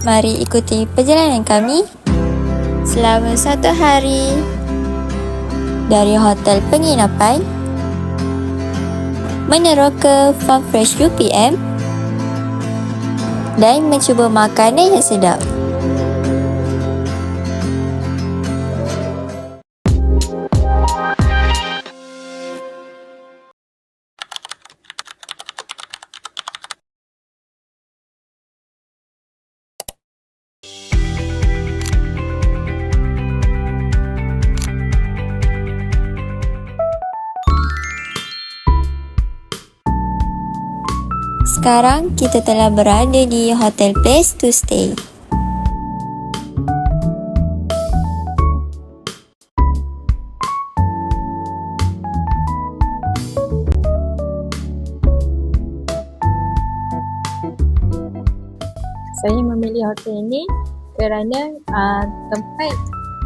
Mari ikuti perjalanan kami selama satu hari dari hotel penginapan meneroka Farm Fresh UPM dan mencuba makanan yang sedap. Sekarang kita telah berada di Hotel Place to Stay. Saya memilih hotel ini kerana uh, tempat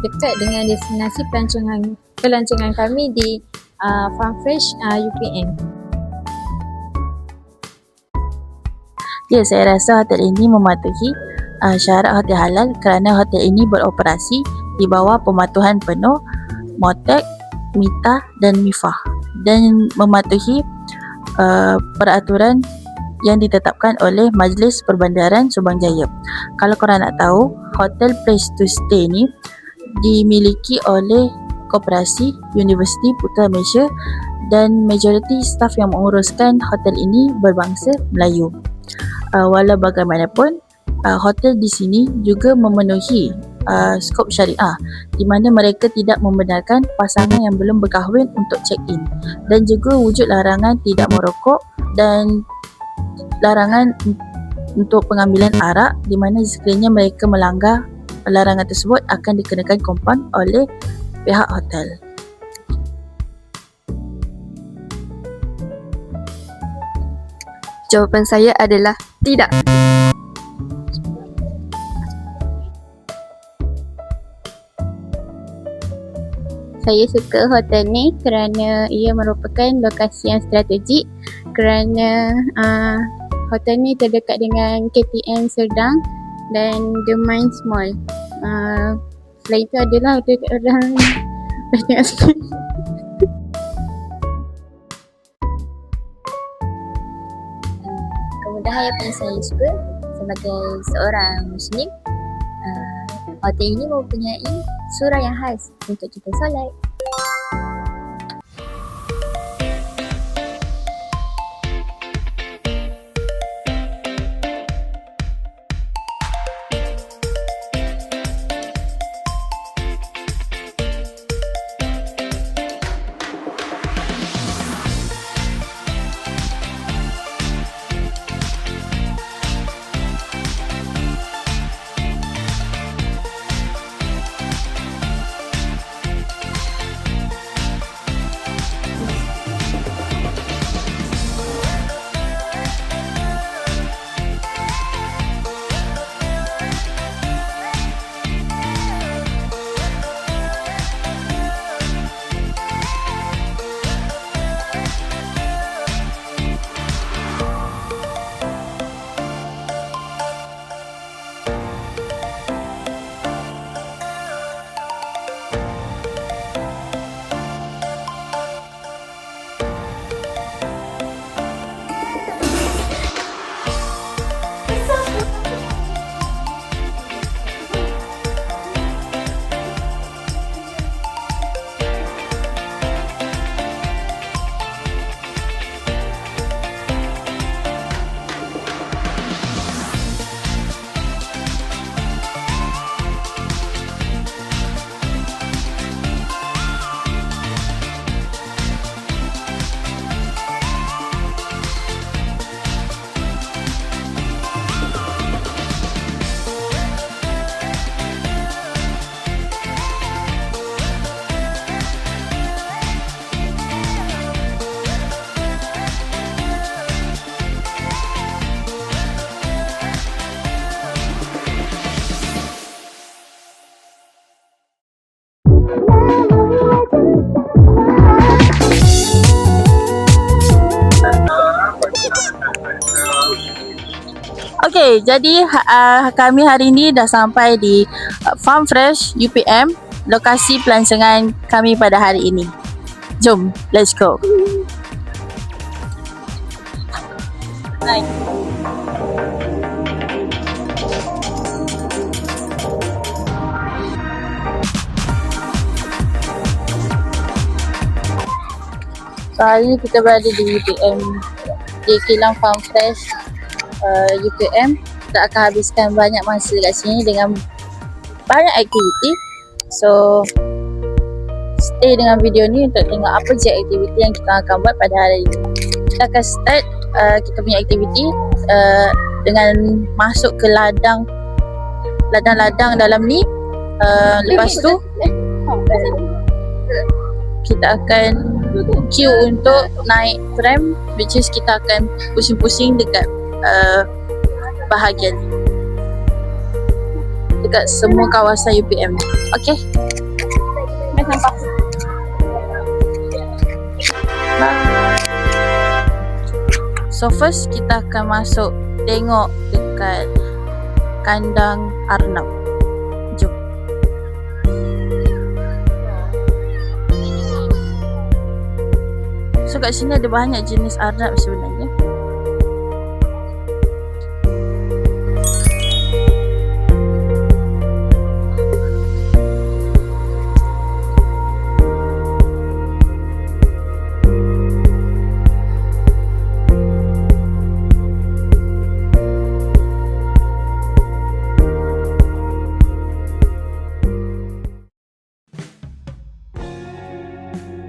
dekat dengan destinasi pelancongan pelancongan kami di uh, Farm Fresh uh, UPM. Ya, saya rasa hotel ini mematuhi uh, syarat hotel halal kerana hotel ini beroperasi di bawah pematuhan penuh MOTEC, MITA dan MIFAH dan mematuhi uh, peraturan yang ditetapkan oleh Majlis Perbandaran Subang Jaya. Kalau korang nak tahu, Hotel Place to Stay ni dimiliki oleh Koperasi Universiti Putra Malaysia dan majoriti staf yang menguruskan hotel ini berbangsa Melayu. Uh, walau bagaimanapun, uh, hotel di sini juga memenuhi uh, skop syariah di mana mereka tidak membenarkan pasangan yang belum berkahwin untuk check-in dan juga wujud larangan tidak merokok dan larangan untuk pengambilan arak di mana sekiranya mereka melanggar larangan tersebut akan dikenakan kompaun oleh pihak hotel. Jawapan saya adalah tidak. Saya suka hotel ni kerana ia merupakan lokasi yang strategik kerana uh, hotel ni terdekat dengan KTM Serdang dan The Minds Mall. Uh, selain itu adalah hotel kat Serdang. Boleh tengok sikit. Kemudahan yang paling saya suka sebagai seorang Muslim, uh, hotel ini mempunyai surah yang khas untuk kita solat. Okay, jadi uh, kami hari ini dah sampai di uh, Farm Fresh UPM lokasi pelancongan kami pada hari ini. Jom, let's go. So hari ni kita berada di UPM di Kilang Farm Fresh uh, UPM kita akan habiskan banyak masa kat sini dengan banyak aktiviti so stay dengan video ni untuk tengok apa je aktiviti yang kita akan buat pada hari ini kita akan start uh, kita punya aktiviti uh, dengan masuk ke ladang ladang-ladang dalam ni uh, lepas tu kita akan queue untuk naik tram which is kita akan pusing-pusing dekat uh, bahagian dekat semua kawasan UPM. Okay? Bye. So first kita akan masuk tengok dekat kandang Arnab. So kat sini ada banyak jenis Arnab sebenarnya.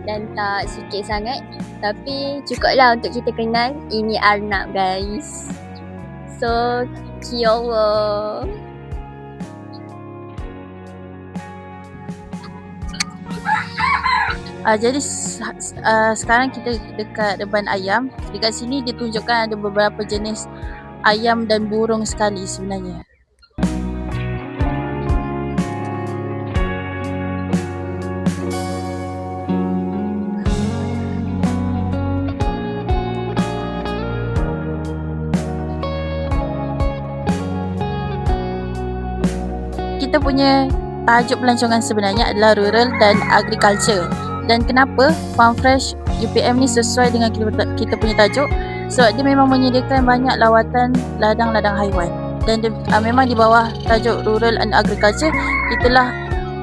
dan tak sikit sangat tapi cukuplah untuk kita kenal ini Arnab guys so kiowo Uh, jadi uh, sekarang kita dekat depan ayam. Dekat sini dia tunjukkan ada beberapa jenis ayam dan burung sekali sebenarnya. Kita punya tajuk pelancongan sebenarnya adalah rural dan agriculture. Dan kenapa Farm Fresh UPM ni sesuai dengan kita, punya tajuk? Sebab dia memang menyediakan banyak lawatan ladang-ladang haiwan. Dan dia, uh, memang di bawah tajuk rural and agriculture, itulah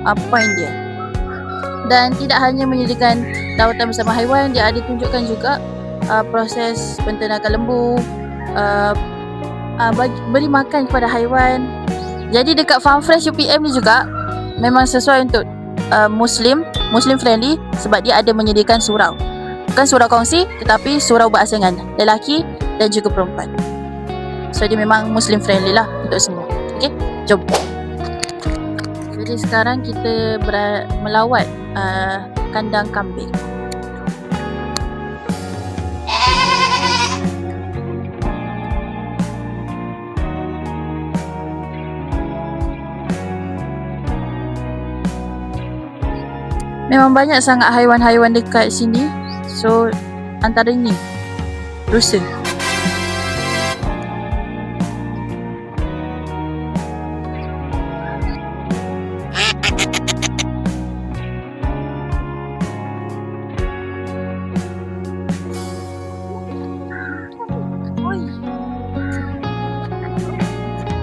uh, point dia. Dan tidak hanya menyediakan lawatan bersama haiwan, dia ada tunjukkan juga uh, proses penternakan lembu, uh, uh, bagi, beri makan kepada haiwan. Jadi dekat Farm Fresh UPM ni juga memang sesuai untuk uh, Muslim, Muslim friendly sebab dia ada menyediakan surau. Bukan surau kongsi tetapi surau berasingan lelaki dan juga perempuan. So dia memang Muslim friendly lah untuk semua. Okay, jom. Jadi sekarang kita ber- melawat uh, kandang kambing. Memang banyak sangat haiwan-haiwan dekat sini. So antara ni rusa.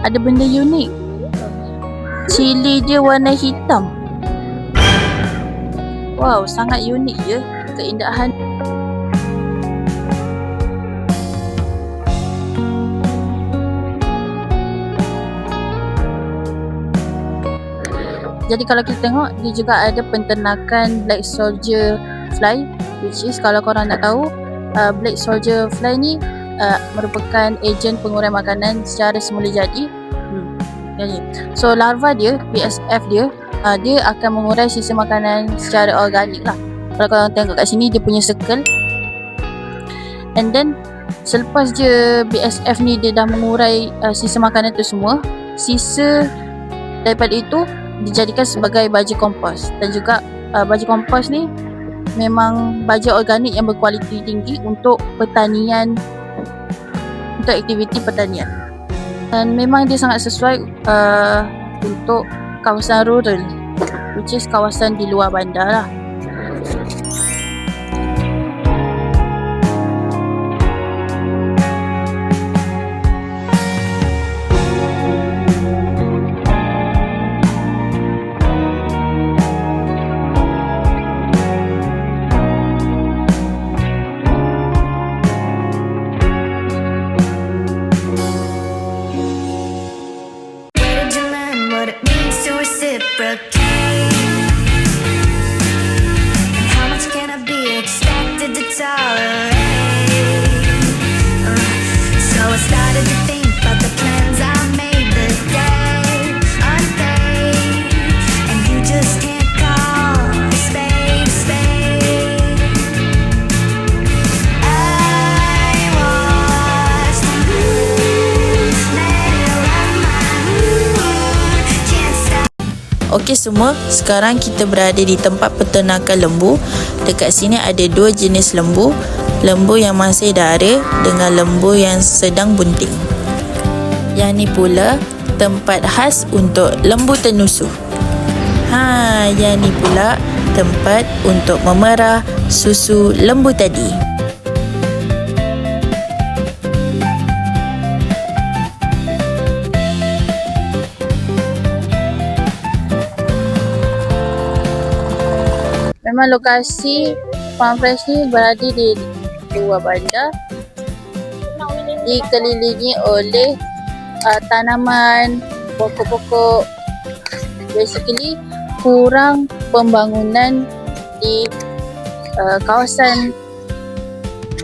Ada benda unik. Cili dia warna hitam. Wow, sangat unik ya keindahan. Jadi kalau kita tengok dia juga ada penternakan black soldier fly which is kalau korang nak tahu uh, black soldier fly ni uh, merupakan ejen pengurai makanan secara semula jadi. Hmm. Jadi, so larva dia, BSF dia uh, dia akan mengurai sisa makanan secara organik lah. Kalau korang tengok kat sini dia punya circle. And then selepas je BSF ni dia dah mengurai uh, sisa makanan tu semua, sisa daripada itu dijadikan sebagai baja kompos dan juga uh, baja kompos ni memang baja organik yang berkualiti tinggi untuk pertanian untuk aktiviti pertanian. Dan memang dia sangat sesuai uh, untuk kawasan rural which is kawasan di luar bandar lah. expect Okey semua, sekarang kita berada di tempat peternakan lembu. Dekat sini ada dua jenis lembu. Lembu yang masih dara dengan lembu yang sedang bunting. Yang ni pula tempat khas untuk lembu tenusu. Ha, yang ni pula tempat untuk memerah susu lembu tadi. Memang lokasi Farm Fresh ni berada di luar bandar dikelilingi oleh uh, tanaman, pokok-pokok basically kurang pembangunan di uh, kawasan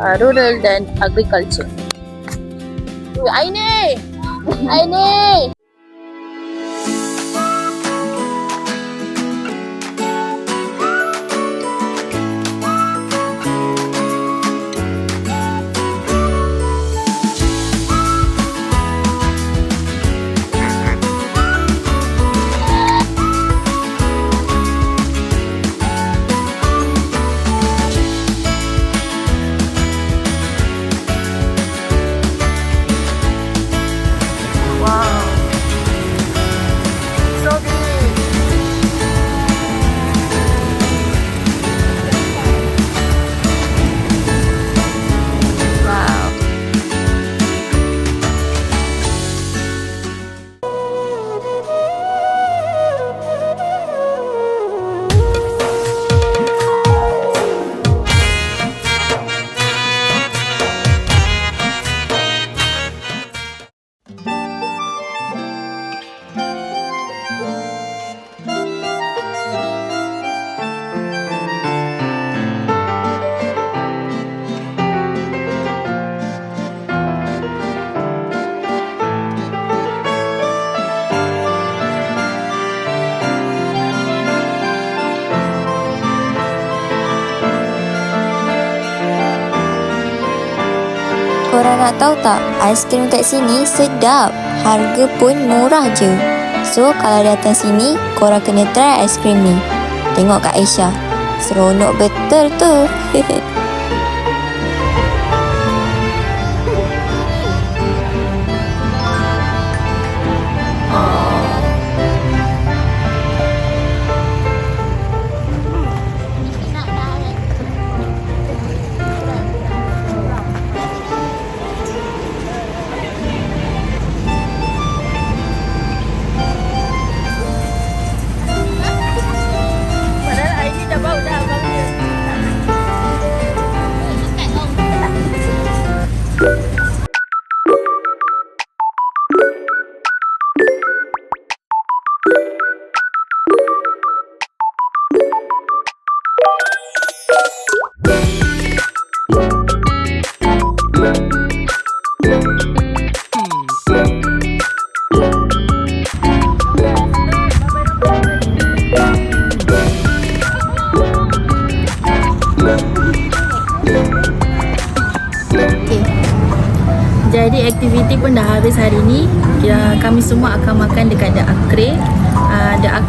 uh, rural dan agriculture. Aini! Aini! Korang nak tahu tak, aiskrim kat sini sedap. Harga pun murah je. So, kalau datang sini, korang kena try aiskrim ni. Tengok Kak Aisyah. Seronok betul tu.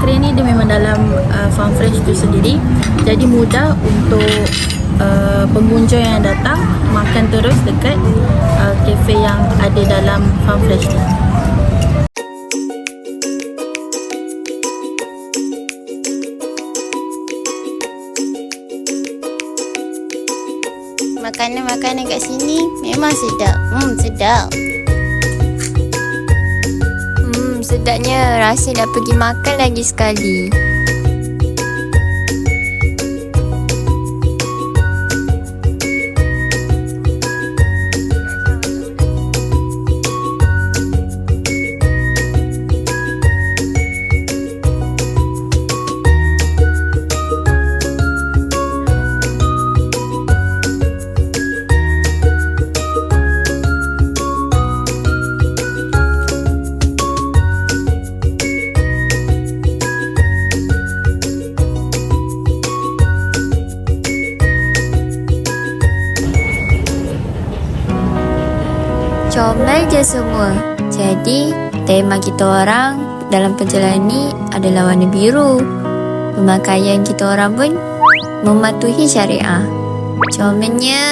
tray ni dia memang dalam uh, farm fresh tu sendiri. Jadi mudah untuk uh, pengunjung yang datang makan terus dekat uh, cafe yang ada dalam farm fresh ni makanan-makanan kat sini memang sedap. Hmm sedap. Sedapnya. Rasa nak pergi makan lagi sekali. Comel je semua. Jadi, tema kita orang dalam perjalanan ni adalah warna biru. Pemakaian kita orang pun mematuhi syariah. Comelnya.